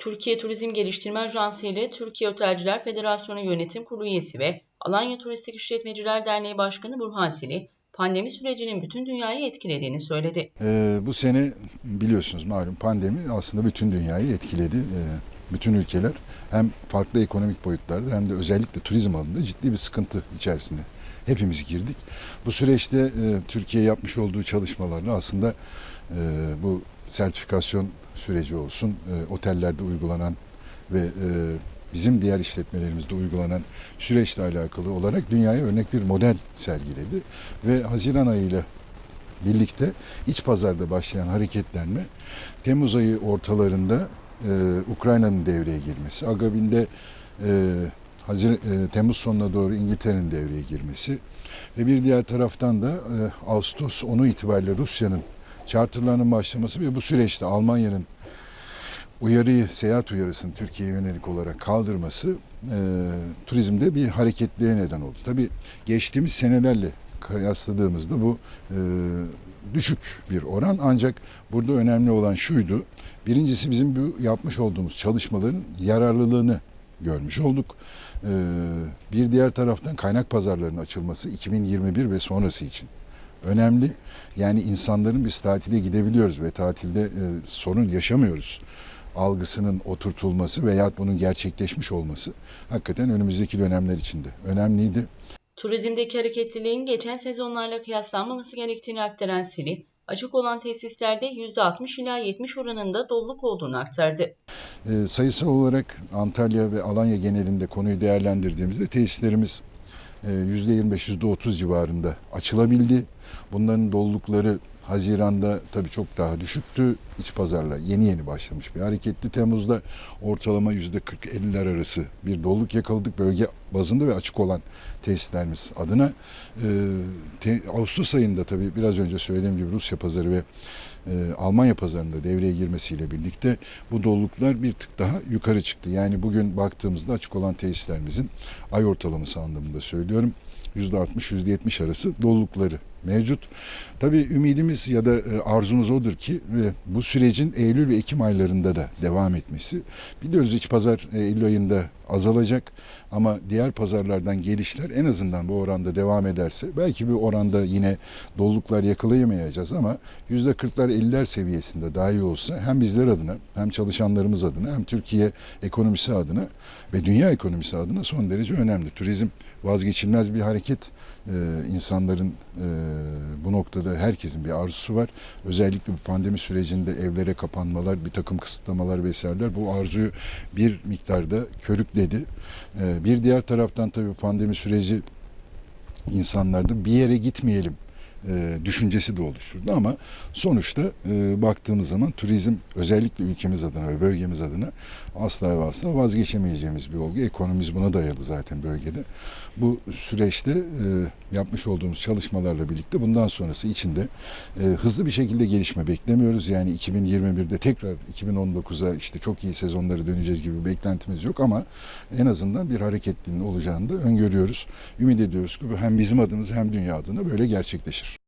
Türkiye Turizm Geliştirme Ajansı ile Türkiye Otelciler Federasyonu Yönetim Kurulu üyesi ve Alanya Turistik İşletmeciler Derneği Başkanı Burhan Sili, pandemi sürecinin bütün dünyayı etkilediğini söyledi. Ee, bu sene biliyorsunuz malum pandemi aslında bütün dünyayı etkiledi. Ee, bütün ülkeler hem farklı ekonomik boyutlarda hem de özellikle turizm alanında ciddi bir sıkıntı içerisinde hepimiz girdik. Bu süreçte e, Türkiye yapmış olduğu çalışmalarla aslında e, bu sertifikasyon süreci olsun, e, otellerde uygulanan ve e, bizim diğer işletmelerimizde uygulanan süreçle alakalı olarak dünyaya örnek bir model sergiledi ve Haziran ayıyla birlikte iç pazarda başlayan hareketlenme Temmuz ayı ortalarında e, Ukrayna'nın devreye girmesi, akabinde e, Hazir, e, Temmuz sonuna doğru İngiltere'nin devreye girmesi ve bir diğer taraftan da e, Ağustos 10'u itibariyle Rusya'nın charterlarının başlaması ve bu süreçte Almanya'nın uyarıyı, seyahat uyarısını Türkiye'ye yönelik olarak kaldırması e, turizmde bir hareketliğe neden oldu. Tabii geçtiğimiz senelerle kıyasladığımızda bu e, düşük bir oran ancak burada önemli olan şuydu. Birincisi bizim bu yapmış olduğumuz çalışmaların yararlılığını görmüş olduk. E, bir diğer taraftan kaynak pazarlarının açılması 2021 ve sonrası için önemli. Yani insanların biz tatile gidebiliyoruz ve tatilde e, sorun yaşamıyoruz algısının oturtulması veya bunun gerçekleşmiş olması hakikaten önümüzdeki dönemler içinde önemliydi. Turizmdeki hareketliliğin geçen sezonlarla kıyaslanmaması gerektiğini aktaran Sili, açık olan tesislerde %60 ila 70 oranında doluluk olduğunu aktardı. E, sayısal olarak Antalya ve Alanya genelinde konuyu değerlendirdiğimizde tesislerimiz %25-%30 civarında açılabildi. Bunların dolulukları Haziran'da tabii çok daha düşüktü. İç pazarla yeni yeni başlamış bir hareketli. Temmuz'da ortalama %40-50'ler arası bir doluluk yakaladık bölge bazında ve açık olan tesislerimiz adına. Ee, Ağustos ayında tabii biraz önce söylediğim gibi Rusya pazarı ve e, Almanya pazarında devreye girmesiyle birlikte bu doluluklar bir tık daha yukarı çıktı. Yani bugün baktığımızda açık olan tesislerimizin ay ortalaması anlamında söylüyorum. %60-%70 arası dolulukları mevcut. Tabii ümidimiz ya da e, arzumuz odur ki e, bu sürecin Eylül ve Ekim aylarında da devam etmesi. Biliyoruz iç pazar e, Eylül ayında azalacak ama diğer pazarlardan gelişler en azından bu oranda devam ederse belki bir oranda yine doluluklar yakalayamayacağız ama %40'lar 50'ler seviyesinde daha iyi olsa hem bizler adına hem çalışanlarımız adına hem Türkiye ekonomisi adına ve dünya ekonomisi adına son derece önemli. Turizm vazgeçilmez bir hareket. Ee, insanların e, bu noktada herkesin bir arzusu var. Özellikle bu pandemi sürecinde evlere kapanmalar, bir takım kısıtlamalar vesaireler bu arzuyu bir miktarda körükledi. Ee, bir diğer taraftan tabii pandemi süreci insanlarda bir yere gitmeyelim e, düşüncesi de oluşturdu ama sonuçta e, baktığımız zaman turizm özellikle ülkemiz adına ve bölgemiz adına asla ve asla vazgeçemeyeceğimiz bir olgu. Ekonomimiz buna dayalı zaten bölgede. Bu süreçte e, yapmış olduğumuz çalışmalarla birlikte bundan sonrası içinde e, hızlı bir şekilde gelişme beklemiyoruz. Yani 2021'de tekrar 2019'a işte çok iyi sezonları döneceğiz gibi beklentimiz yok ama en azından bir hareketliliğin olacağını da öngörüyoruz. Ümit ediyoruz ki bu hem bizim adımıza hem dünya adına böyle gerçekleşir.